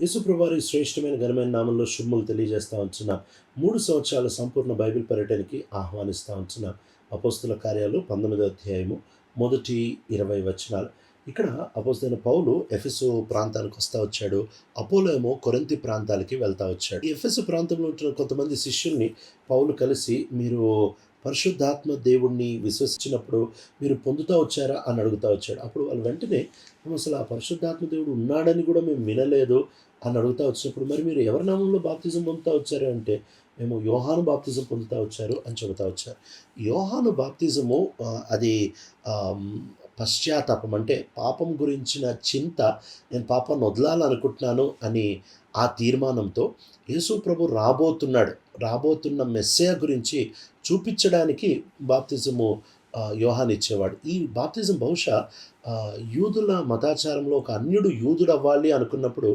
యేసుప్రభువారి శ్రేష్టమైన ఘనమైన నామంలో శుభములు తెలియజేస్తా ఉంటున్నాం. మూడు సంవత్సరాల సంపూర్ణ బైబిల్ పర్యటనకి ఆహ్వానిస్తూ ఉంటున్నాం. అపోస్తుల కార్యాలు పంతొమ్మిదో అధ్యాయము మొదటి ఇరవై వచనాలు. ఇక్కడ అపోస్తున్న పౌలు ఎఫెసు ప్రాంతానికి వస్తూ వచ్చాడు. అపోలో ఏమో కొరంతి ప్రాంతాలకి వెళ్తా వచ్చాడు. ఎఫెసు ప్రాంతంలో ఉంటున్న కొంతమంది శిష్యుల్ని పౌలు కలిసి మీరు పరిశుద్ధాత్మ దేవుణ్ణి విశ్వసించినప్పుడు మీరు పొందుతూ వచ్చారా? అని అడుగుతా వచ్చాడు. అప్పుడు వాళ్ళు వెంటనే అసలు ఆ పరిశుద్ధాత్మ దేవుడు ఉన్నాడని కూడా మేము వినలేదు. అని అడుగుతా వచ్చినప్పుడు మరి మీరు ఎవరి నామంలో బాప్తిజం పొందుతా వచ్చారు? అంటే మేము యోహాను బాప్తిజం పొందుతా వచ్చారు అని చెబుతా వచ్చారు. యోహాను బాప్తిజము అది పశ్చాత్తాపం అంటే పాపం గురించిన చింత నేను పాపాన్ని వదలాలనుకుంటున్నాను అని ఆ తీర్మానంతో యేసు ప్రభు రాబోతున్నాడు. రాబోతున్న మెస్సేయ గురించి చూపించడానికి బాప్తిజము యోహాన్ ఇచ్చేవాడు. ఈ బాప్తిజం బహుశా యూదుల మతాచారంలో ఒక అన్యుడు యూదుడు అవ్వాలి అనుకున్నప్పుడు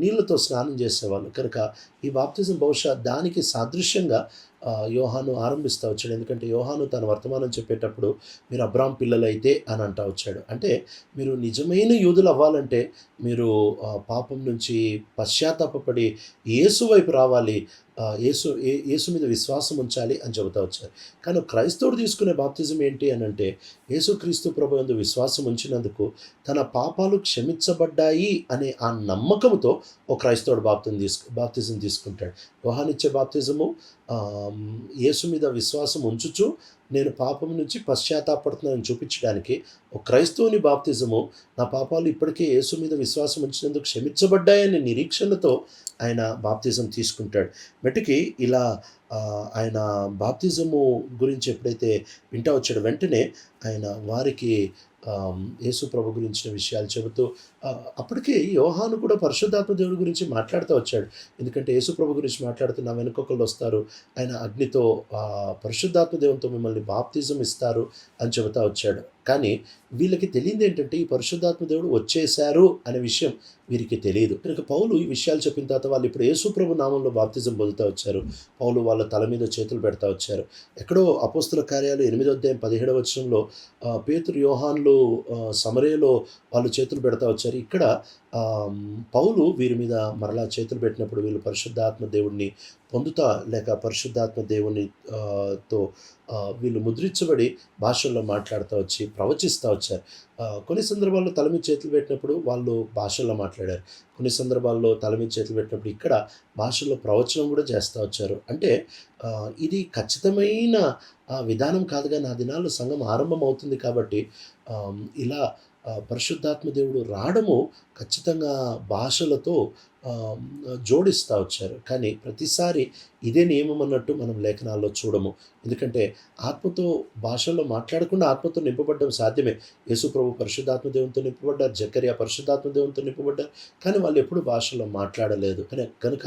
నీళ్ళతో నీళ్ళతో స్నానం చేసేవాళ్ళు. కనుక ఈ బాప్తిజం బహుశా దానికి సాదృశ్యంగా యోహాను ఆరంభిస్తూ వచ్చాడు. ఎందుకంటే యోహాను తన వర్తమానం చెప్పేటప్పుడు మీరు అబ్రామ్ పిల్లలైతే అని అంటా వచ్చాడు. అంటే మీరు నిజమైన యూదులు అవ్వాలంటే మీరు పాపం నుంచి పశ్చాత్తాపడి యేసు వైపు రావాలి. యేసు ఏ యేసు మీద విశ్వాసం ఉంచాలి అని చెబుతా వచ్చారు. కానీ క్రైస్తవుడు తీసుకునే బాప్తిజం ఏంటి అని అంటే యేసుక్రీస్తు ప్రభు ఎందు విశ్వాసం ఉంచినందుకు తన పాపాలు క్షమించబడ్డాయి అనే ఆ నమ్మకంతో ఒక క్రైస్తవుడు బాప్తిజం తీసుకు బాప్తిజం తీసుకుంటాడు. యోహానిచ్చే బాప్తిజము యేసు మీద విశ్వాసం ఉంచుచు నేను పాపం నుంచి పశ్చాత్తాపడుతున్నానని చూపించడానికి ఒక క్రైస్తవుని బాప్తిజము నా పాపాలు ఇప్పటికే యేసు మీద విశ్వాసం ఉంచినందుకు క్షమించబడ్డాయనే నిరీక్షణతో ఆయన బాప్తిజం తీసుకుంటాడు. మెట్టుకి ఇలా ఆయన బాప్తిజము గురించి ఎప్పుడైతే వింటా వచ్చాడో వెంటనే ఆయన వారికి యేసు ప్రభు గురించిన విషయాలు చెబుతూ అప్పటికే యోహాను కూడా పరిశుద్ధాత్మ దేవుడి గురించి మాట్లాడుతూ వచ్చాడు. ఎందుకంటే యేసు ప్రభు గురించి మాట్లాడుతూ నా వెనుకొకళ్ళు వస్తారు. ఆయన అగ్నితో పరిశుద్ధాత్మ దేవునితో మిమ్మల్ని బాప్తిజం ఇస్తారు అని చెబుతా వచ్చాడు. కానీ వీళ్ళకి తెలియదు ఏంటంటే ఈ పరిశుద్ధాత్మ దేవుడు వచ్చేశారు అనే విషయం వీరికి తెలియదు. కనుక పౌలు ఈ విషయాలు చెప్పిన తర్వాత వాళ్ళు ఇప్పుడు యేసుప్రభు నామంలో బాప్తిజం పొందుతూ వచ్చారు. పౌలు వాళ్ళ తల మీద చేతులు పెడతా వచ్చారు. ఎక్కడో అపోస్తుల కార్యాలు ఎనిమిదో అధ్యాయం పదిహేడవ వచనంలో పేతురు యోహాన్లు సమరేలో వాళ్ళు చేతులు పెడతా వచ్చారు. ఇక్కడ పౌలు వీరి మీద మరలా చేతులు పెట్టినప్పుడు వీళ్ళు పరిశుద్ధాత్మ దేవుడిని పొందుతా లేక పరిశుద్ధాత్మ దేవుని తో వీళ్ళు ముద్రించబడి భాషల్లో మాట్లాడుతూ వచ్చి ప్రవచిస్తూ వచ్చారు. కొన్ని సందర్భాల్లో తల మీద చేతులు పెట్టినప్పుడు వాళ్ళు భాషల్లో మాట్లాడారు. కొన్ని సందర్భాల్లో తల మీద చేతులు పెట్టినప్పుడు ఇక్కడ భాషల్లో ప్రవచనం కూడా చేస్తూ వచ్చారు. అంటే ఇది ఖచ్చితమైన విధానం కాదుగా నా దినాల్లో సంఘం ఆరంభం అవుతుంది కాబట్టి ఇలా పరిశుద్ధాత్మ దేవుడు రావడము ఖచ్చితంగా భాషలతో జోడిస్తూ వచ్చారు. కానీ ప్రతిసారి ఇదే నియమం అన్నట్టు మనం లేఖనాల్లో చూడము. ఎందుకంటే ఆత్మతో భాషల్లో మాట్లాడకుండా ఆత్మతో నింపబడడం సాధ్యమే. యేసు ప్రభు పరిశుద్ధాత్మ దేవునితో నింపబడ్డారు జకర్య పరిశుద్ధాత్మ దేవునితో నింపబడ్డారు కానీ వాళ్ళు ఎప్పుడు భాషలో మాట్లాడలేదు. కానీ కనుక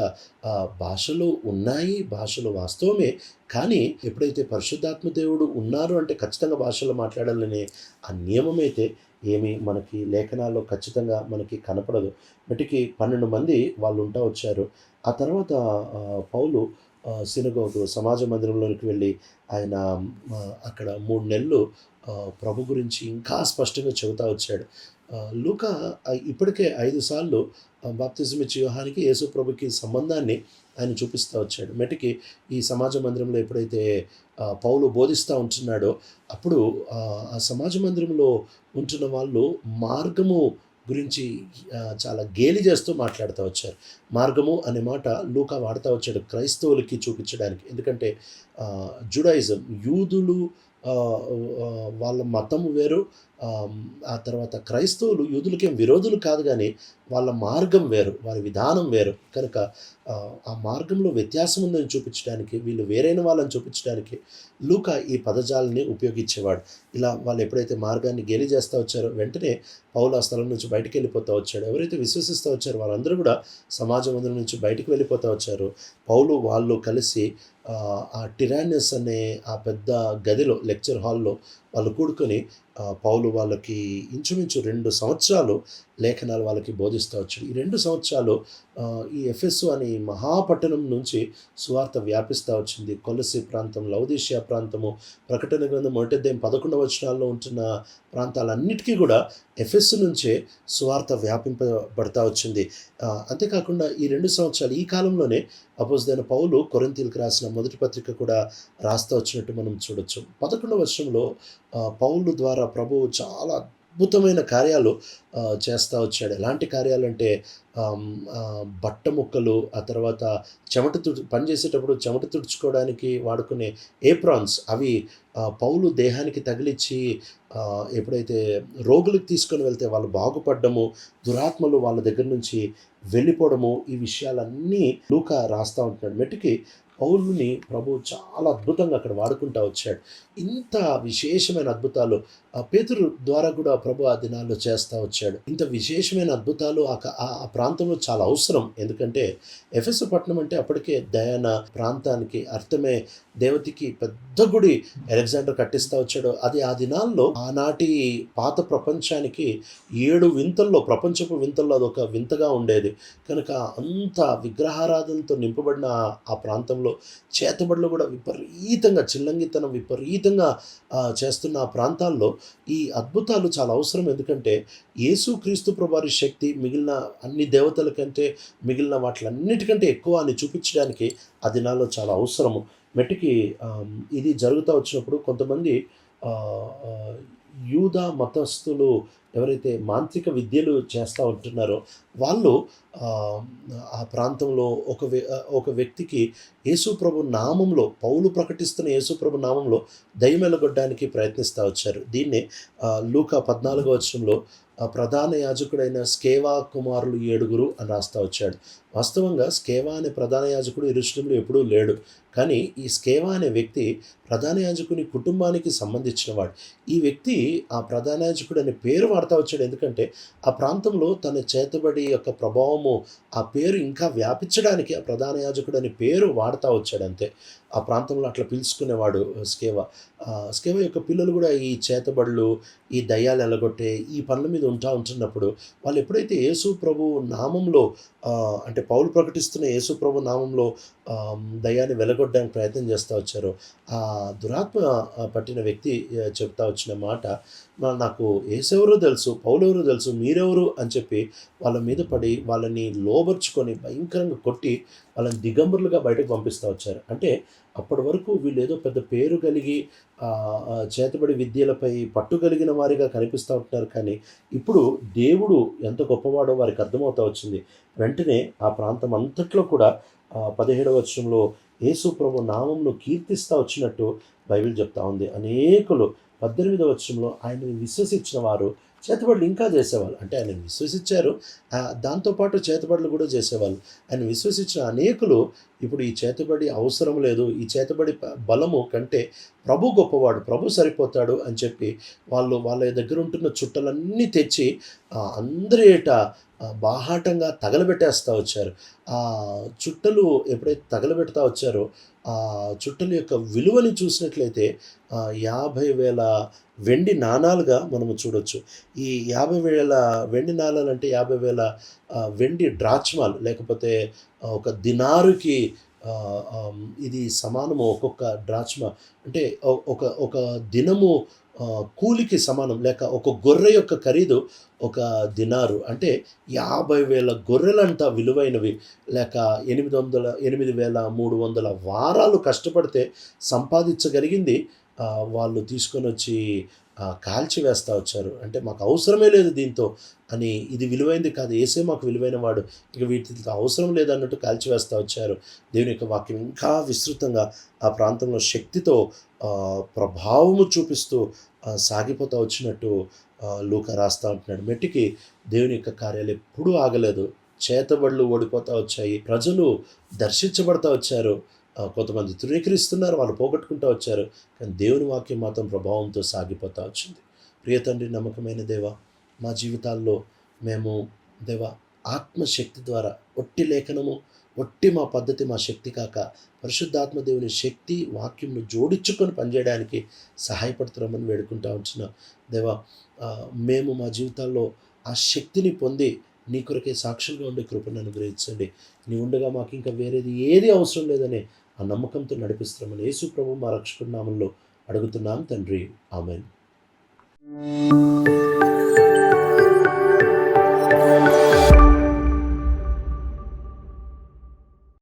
భాషలు ఉన్నాయి భాషలు వాస్తవమే కానీ ఎప్పుడైతే పరిశుద్ధాత్మ దేవుడు ఉన్నారు అంటే ఖచ్చితంగా భాషలో మాట్లాడాలనే ఆ నియమం అయితే ఏమి మనకి లేఖనాల్లో ఖచ్చితంగా మనకి కనపడదు. బట్టికి పన్నెండు మంది వాళ్ళు ఉంటా వచ్చారు. ఆ తర్వాత పౌలు సినగోకు సమాజ మందిరంలోనికి వెళ్ళి ఆయన అక్కడ మూడు నెలలు ప్రభు గురించి ఇంకా స్పష్టంగా చెబుతా వచ్చాడు. లూకా ఇప్పటికే ఐదు సార్లు బాప్తిజం ఇచ్చే వ్యూహానికి యేసు ప్రభుకి సంబంధాన్ని ఆయన చూపిస్తూ వచ్చాడు. మెటికి ఈ సమాజ మందిరంలో ఎప్పుడైతే పౌలు బోధిస్తూ ఉంటున్నాడో అప్పుడు ఆ, సమాజ మందిరంలో ఉంటున్న వాళ్ళు మార్గము గురించి చాలా గేలి చేస్తూ మాట్లాడుతూ వచ్చారు. మార్గము అనే మాట లూకా వాడుతూ వచ్చాడు క్రైస్తవులకి చూపించడానికి. ఎందుకంటే జుడాయిజం యూదులు వాళ్ళ మతం వేరు ఆ, తర్వాత క్రైస్తవులు యూదులకేం విరోధులు కాదు కానీ వాళ్ళ మార్గం వేరు వారి విధానం వేరు. కనుక ఆ, మార్గంలో వ్యత్యాసం ఉందని చూపించడానికి వీళ్ళు వేరైన వాళ్ళని చూపించడానికి లూకా ఈ పదజాలని ఉపయోగించేవాడు. ఇలా వాళ్ళు ఎప్పుడైతే మార్గాన్ని గేలి చేస్తూ వచ్చారో వెంటనే పౌలు ఆ స్థలం నుంచి బయటకు వెళ్ళిపోతూ వచ్చాడు. ఎవరైతే విశ్వసిస్తూ వచ్చారో వాళ్ళందరూ కూడా సమాజం అందరి నుంచి బయటికి వెళ్ళిపోతూ వచ్చారు. పౌలు వాళ్ళు కలిసి ఆ, టిరానిస్ అనే ఆ పెద్ద గదిలో లెక్చర్ హాల్లో వాళ్ళు కూడుకొని పౌలు వాళ్ళకి ఇంచుమించు రెండు సంవత్సరాలు లేఖనాలు వాళ్ళకి బోధిస్తూ వచ్చాడు. ఈ రెండు సంవత్సరాలు ఈ ఎఫ్ఎస్ అని మహాపట్టణం నుంచి సువార్త వ్యాపిస్తూ వచ్చింది. కొలసి ప్రాంతం లౌదేశియా ప్రాంతము ప్రకటన గ్రంథం మొదటి అధ్యాయం పదకొండవ వచనాల్లో ఉంటున్న ప్రాంతాలన్నిటికీ కూడా ఎఫ్ఎస్ నుంచే సువార్త వ్యాపింపబడతా వచ్చింది. అంతేకాకుండా ఈ రెండు సంవత్సరాలు ఈ కాలంలోనే అపోజిదైన పౌలు కొరంతీలకు రాసిన మొదటి పత్రిక కూడా రాస్తా వచ్చినట్టు మనం చూడొచ్చు. పదకొండవ వర్షంలో పౌలు ద్వారా ప్రభువు చాలా అద్భుతమైన కార్యాలు చేస్తూ వచ్చాడు. ఎలాంటి కార్యాలు అంటే బట్ట ముక్కలు ఆ తర్వాత చెమట తుడు పనిచేసేటప్పుడు చెమట తుడుచుకోవడానికి వాడుకునే ఏప్రాన్స్ అవి పౌలు దేహానికి తగిలిచ్చి ఎప్పుడైతే రోగులకు తీసుకొని వెళ్తే వాళ్ళు బాగుపడ్డము దురాత్మలు వాళ్ళ దగ్గర నుంచి వెళ్ళిపోవడము ఈ విషయాలన్నీ లూక రాస్తూ ఉంటున్నాడు. మెట్టుకి పౌరుని ప్రభు చాలా అద్భుతంగా అక్కడ వాడుకుంటా వచ్చాడు. ఇంత విశేషమైన అద్భుతాలు ఆ పేతురు ద్వారా కూడా ప్రభు ఆ దినాల్లో చేస్తూ వచ్చాడు. ఇంత విశేషమైన అద్భుతాలు ఆ ఆ ప్రాంతంలో చాలా అవసరం. ఎందుకంటే ఎఫెస్ పట్టణం అంటే అప్పటికే దయాన ప్రాంతానికి అర్థమే. దేవతకి పెద్ద గుడి అలెగ్జాండర్ కట్టిస్తూ వచ్చాడు. అది ఆ దినాల్లో ఆనాటి పాత ప్రపంచానికి ఏడు వింతల్లో ప్రపంచపు వింతల్లో అదొక వింతగా ఉండేది. కనుక అంత విగ్రహారాధనతో నింపబడిన ఆ- ప్రాంతంలో ప్రాంతంలో చేతబడులు కూడా విపరీతంగా చిల్లంగితనం విపరీతంగా చేస్తున్న ఆ ప్రాంతాల్లో ఈ అద్భుతాలు చాలా అవసరం. ఎందుకంటే యేసు క్రీస్తు ప్రభారి శక్తి మిగిలిన అన్ని దేవతల కంటే మిగిలిన వాటిలన్నిటికంటే ఎక్కువ అని చూపించడానికి ఆ దినాల్లో చాలా అవసరము. మెట్టికి ఇది జరుగుతూ వచ్చినప్పుడు కొంతమంది యూదా యూద మతస్థులు ఎవరైతే మాంత్రిక విద్యలు చేస్తూ ఉంటున్నారో వాళ్ళు ఆ, ప్రాంతంలో ఒక వ్య- ఒక వ్యక్తికి యేసుప్రభు నామంలో పౌలు ప్రకటిస్తున్న యేసుప్రభు నామంలో దయ్యం వెళ్ళగొట్టడానికి ప్రయత్నిస్తూ వచ్చారు. దీన్నే లూకా పద్నాలుగో వచ్చంలో ప్రధాన యాజకుడైన స్కేవా కుమారులు ఏడుగురు అని రాస్తా వచ్చాడు. వాస్తవంగా స్కేవా అనే ప్రధాన యాజకుడు ఇరుషులంలో ఎప్పుడూ లేడు. కానీ ఈ స్కేవా అనే వ్యక్తి ప్రధాన యాజకుని కుటుంబానికి సంబంధించినవాడు. ఈ వ్యక్తి ఆ ప్రధాన యాజకుడు అనే పేరు వాడుతూ వచ్చాడు. ఎందుకంటే ఆ ప్రాంతంలో తన చేతబడి యొక్క ప్రభావము ఆ పేరు ఇంకా వ్యాపించడానికి ఆ ప్రధాన యాజకుడు అనే పేరు వాడుతూ వచ్చాడు అంతే. ఆ ప్రాంతంలో అట్లా పిలుచుకునేవాడు స్కేవ. స్కేవ యొక్క పిల్లలు కూడా ఈ చేతబడులు ఈ దయ్యాలు ఎలగొట్టే ఈ పనుల మీద ఉంటా ఉంటున్నప్పుడు వాళ్ళు ఎప్పుడైతే యేసు ప్రభు నామంలో అంటే పౌలు ప్రకటిస్తున్న యేసు ప్రభు నామంలో దయ్యాన్ని వెలగొట్టడానికి ప్రయత్నం చేస్తూ వచ్చారో ఆ దురాత్మ పట్టిన వ్యక్తి చెప్తా వచ్చిన మాట నాకు ఏసెవరో తెలుసు పౌలెవరో తెలుసు మీరెవరు? అని చెప్పి వాళ్ళ మీద పడి వాళ్ళని లోబర్చుకొని భయంకరంగా కొట్టి వాళ్ళని దిగంబరులుగా బయటకు పంపిస్తూ వచ్చారు. అంటే అప్పటి వరకు వీళ్ళు ఏదో పెద్ద పేరు కలిగి చేతబడి విద్యలపై పట్టు కలిగిన వారిగా కనిపిస్తూ ఉంటున్నారు. కానీ ఇప్పుడు దేవుడు ఎంత గొప్పవాడో వారికి అర్థమవుతా వచ్చింది. వెంటనే ఆ ప్రాంతం అంతట్లో కూడా పదిహేడవ వచనంలో యేసు ప్రభు నామంను కీర్తిస్తూ వచ్చినట్టు బైబిల్ చెప్తా ఉంది. అనేకులు పద్దెనిమిదవ వచనంలో ఆయనని విశ్వసించిన వారు చేతబడులు ఇంకా చేసేవాళ్ళు. అంటే ఆయన విశ్వసించారు. దాంతోపాటు చేతబడులు కూడా చేసేవాళ్ళు. ఆయన విశ్వసించిన అనేకులు ఇప్పుడు ఈ చేతబడి అవసరం లేదు. ఈ చేతబడి బలము కంటే ప్రభు గొప్పవాడు ప్రభు సరిపోతాడు అని చెప్పి వాళ్ళు వాళ్ళ దగ్గర ఉంటున్న చుట్టలన్నీ తెచ్చి అందరి ఏట బాహాటంగా తగలబెట్టేస్తూ వచ్చారు. ఆ చుట్టలు ఎప్పుడైతే తగలబెడతా వచ్చారో ఆ చుట్టల యొక్క విలువని చూసినట్లయితే యాభై వేల వెండి నాణాలుగా మనము చూడొచ్చు. ఈ యాభై వేల వెండి నాణాలు అంటే యాభై వేల వెండి డ్రాచ్మాలు లేకపోతే ఒక దినారుకి ఇది సమానము ఒక్కొక్క డ్రాచ్మా. అంటే ఒక ఒక దినము కూలికి సమానం లేక ఒక గొర్రె యొక్క ఖరీదు ఒక దినారు. అంటే యాభై వేల గొర్రెలంట విలువైనవి లేక ఎనిమిది వందల ఎనిమిది వేల మూడు వందల వారాలు కష్టపడితే సంపాదించగలిగింది వాళ్ళు తీసుకొని వచ్చి ఆ, కాల్చి వేస్తూ వచ్చారు. అంటే మాకు అవసరమే లేదు దీంతో అని ఇది విలువైంది కాదు. ఏసే మాకు విలువైన వాడు. ఇక వీటితో అవసరం లేదన్నట్టు కాల్చి వేస్తూ వచ్చారు. దేవుని యొక్క వాక్యం ఇంకా విస్తృతంగా ఆ ప్రాంతంలో శక్తితో ప్రభావము చూపిస్తూ సాగిపోతూ వచ్చినట్టు లూక రాస్తూ ఉంటున్నాడు మెట్టికి దేవుని యొక్క కార్యాలు ఎప్పుడూ ఆగలేదు. చేతబడులు ఓడిపోతూ వచ్చాయి. ప్రజలు దర్శించబడతా వచ్చారు. కొంతమంది తృణీకరిస్తున్నారు వాళ్ళు పోగొట్టుకుంటూ వచ్చారు. కానీ దేవుని వాక్యం మాత్రం ప్రభావంతో సాగిపోతూ వచ్చింది. ప్రియ తండ్రి నమ్మకమైన దేవ మా జీవితాల్లో మేము దేవ ఆత్మశక్తి ద్వారా ఒట్టి లేఖనము ఒట్టి మా పద్ధతి మా శక్తి కాక పరిశుద్ధాత్మ దేవుని శక్తి వాక్యంను జోడించుకొని పనిచేయడానికి సహాయపడుతున్నామని వేడుకుంటా ఉంటున్నాం. దేవా మేము మా జీవితాల్లో ఆ శక్తిని పొంది నీ కొరకే సాక్షులుగా ఉండే కృపను అనుగ్రహించండి. నీ ఉండగా మాకు ఇంకా వేరేది ఏది అవసరం లేదని ఆ నమ్మకంతో నడిపిస్తున్నామని యేసు ప్రభు మా రక్షకుడి నామంలో అడుగుతున్నాం తండ్రి. ఆమెన్.